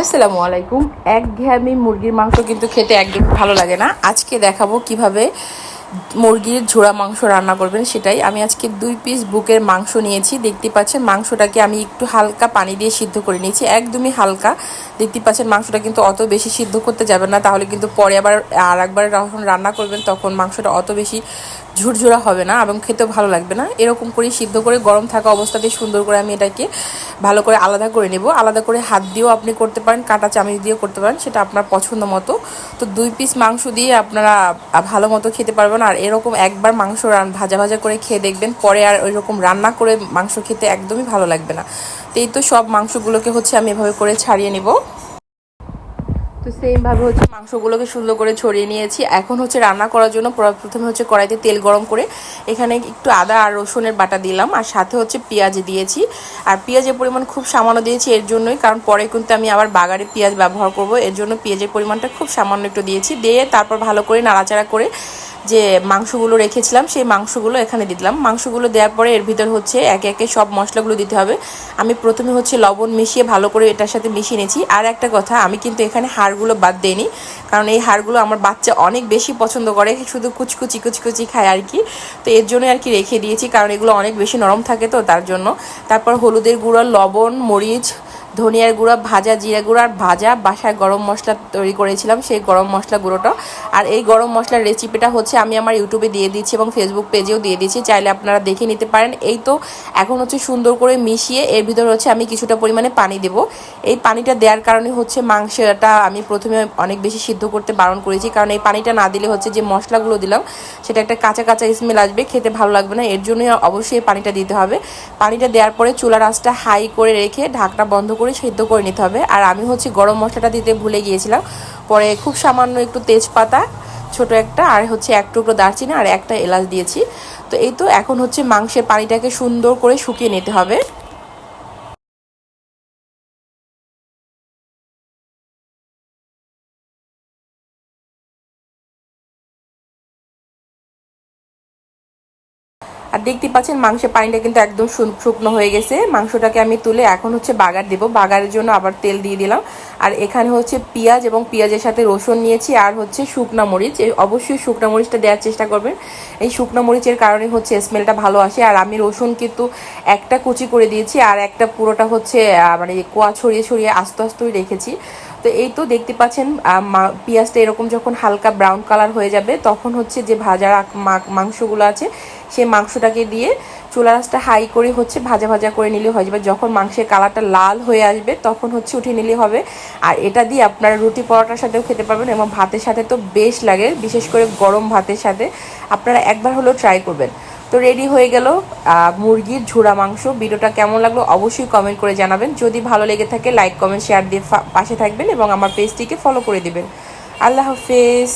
আসসালামু আলাইকুম। এক ঘেয়ামি মুরগির মাংস কিন্তু খেতে একদম ভালো লাগে না। আজকে দেখাবো কীভাবে মুরগির ঝোড়া মাংস রান্না করবেন সেটাই। আমি আজকে দুই পিস বুকের মাংস নিয়েছি। দেখতে পাচ্ছেন মাংসটাকে আমি একটু হালকা পানি দিয়ে সিদ্ধ করে নিয়েছি। একদমই হালকা। দেখতে পাচ্ছেন মাংসটা কিন্তু অত বেশি সিদ্ধ করতে যাবে না। তাহলে কিন্তু পরে আবার আর একবার যখন রান্না করবেন তখন মাংসটা অত বেশি ঝুরঝুরা হবে না এবং খেতেও ভালো লাগবে না। এরকম করে সিদ্ধ করে গরম থাকা অবস্থাতে সুন্দর করে আমি এটাকে ভালো করে আলাদা করে নেব। আলাদা করে হাত দিয়েও আপনি করতে পারেন, কাটা চামচ দিয়েও করতে পারেন, সেটা আপনার পছন্দ মতো। তো দুই পিস মাংস দিয়ে আপনারা ভালো মতো খেতে পারবেন আর এরকম একবার মাংস ভাজা ভাজা করে খেয়ে দেখবেন, পরে আর ওই রকম রান্না করে মাংস খেতে একদমই ভালো লাগবে না। তো এই তো সব মাংসগুলোকে হচ্ছে আমি এভাবে করে ছাড়িয়ে নিব। তো সেমভাবে হচ্ছে মাংসগুলোকে সুন্দর করে ছড়িয়ে নিয়েছি। এখন হচ্ছে রান্না করার জন্য প্র- প্রথমে হচ্ছে কড়াইতে তেল গরম করে এখানে একটু আদা আর রসুনের বাটা দিলাম আর সাথে হচ্ছে পেঁয়াজ দিয়েছি। আর পেঁয়াজের পরিমাণ খুব সামান্য দিয়েছি এর জন্যই, কারণ পরে কিন্তু আমি আবার বাগারে পেঁয়াজ ব্যবহার করব। এর জন্য পেঁয়াজের পরিমাণটা খুব সামান্য একটু দিয়েছি। দিয়ে তারপর ভালো করে নাড়াচাড়া করে যে মাংসগুলো রেখেছিলাম, সেই মাংসগুলো এখানে দিলাম। মাংসগুলো দেওয়ার পরে এর ভিতর হচ্ছে একে একে সব মশলাগুলো দিতে হবে। আমি প্রথমে হচ্ছে লবণ মিশিয়ে ভালো করে এটার সাথে মিশিয়ে নিয়েছি। আর একটা কথা, আমি কিন্তু এখানে হাড়গুলো বাদ দিইনি, কারণ এই হাড়গুলো আমার বাচ্চা অনেক বেশি পছন্দ করে, শুধু কুচকুচি কুচকুচি খায় আর কি। তো এর জন্য আর কি রেখে দিয়েছি, কারণ এগুলো অনেক বেশি নরম থাকে তো, তার জন্য। তারপর হলুদের গুঁড়ো, লবণ, মরিচ ধনিয়ার গুঁড়া, ভাজা জিরা গুঁড়ো আর ভাজা বাসায় গরম মশলা তৈরি করেছিলাম, সেই গরম মশলা গুঁড়োটা। আর এই গরম মশলার রেসিপিটা হচ্ছে আমি আমার ইউটিউবে দিয়ে দিচ্ছি এবং ফেসবুক পেজেও দিয়ে দিচ্ছি, চাইলে আপনারা দেখে নিতে পারেন। এই তো এখন হচ্ছে সুন্দর করে মিশিয়ে এর ভিতর হচ্ছে আমি কিছুটা পরিমাণে পানি দেব। এই পানিটা দেওয়ার কারণে হচ্ছে মাংসটা আমি প্রথমে অনেক বেশি সিদ্ধ করতে বারণ করেছি, কারণ এই পানিটা না দিলে হচ্ছে যে মশলাগুলো দিলাম, সেটা একটা কাঁচা কাঁচা স্মেল আসবে, খেতে ভালো লাগবে না, এর জন্যই অবশ্যই পানিটা দিতে হবে। পানিটা দেওয়ার পরে চুলার আঁচটা হাই করে রেখে ঢাকনা বন্ধ করে সেদ্ধ করে নিতে হবে। আর আমি হচ্ছে গরম মশলাটা দিতে ভুলে গিয়েছিলাম। পরে খুব সামান্য একটু তেজপাতা, ছোট একটা, আর হচ্ছে এক টুকরো দারচিনি আর একটা এলাচ দিয়েছি। তো এই তো এখন হচ্ছে মাংসের পানিটাকে সুন্দর করে শুকিয়ে নিতে হবে। আর দেখতে পাচ্ছেন মাংসের পানিটা কিন্তু একদম শুকনো হয়ে গেছে। মাংসটাকে আমি তুলে এখন হচ্ছে বাগার দেবো। বাগারের জন্য আবার তেল দিয়ে দিলাম। আর এখানে হচ্ছে পেঁয়াজ এবং পেঁয়াজের সাথে রসুন নিয়েছি আর হচ্ছে শুকনা মরিচ। অবশ্যই শুকনা মরিচটা দেওয়ার চেষ্টা করবেন। এই শুকনা মরিচের কারণে হচ্ছে স্মেলটা ভালো আসে। আর আমি রসুন কিন্তু একটা কুচি করে দিয়েছি আর একটা পুরোটা হচ্ছে মানে কোয়া ছড়িয়ে ছড়িয়ে আস্তে আস্তেই রেখেছি। তো এই তো দেখতে পাচ্ছেন পেঁয়াজটা এরকম যখন হালকা ব্রাউন কালার হয়ে যাবে, তখন হচ্ছে যে ভাজা রাখ- মা- মাংসগুলো আছে, সেই মাংসটাকে দিয়ে চুলা রাসটা হাই করে হচ্ছে ভাজা ভাজা করে নিলে হয়ে যাবে। যখন মাংসের কালারটা লাল হয়ে আসবে, তখন হচ্ছে উঠে নিলে হবে। আর এটা দিয়ে আপনারা রুটি পরোটার সাথেও খেতে পারবেন এবং ভাতের সাথে তো বেশ লাগে, বিশেষ করে গরম ভাতের সাথে। আপনারা একবার হলেও ট্রাই করবেন। তো রেডি হয়ে গেল মুরগির ঝুড়া মাংস। ভিডিওটা কেমন লাগল অবশ্যই কমেন্ট করে জানাবেন। যদি ভালো লেগে থাকে লাইক কমেন্ট শেয়ার দিয়ে পাশে থাকবেন এবং আমার পেজটিকে ফলো করে দিবেন। আল্লাহ হাফেজ।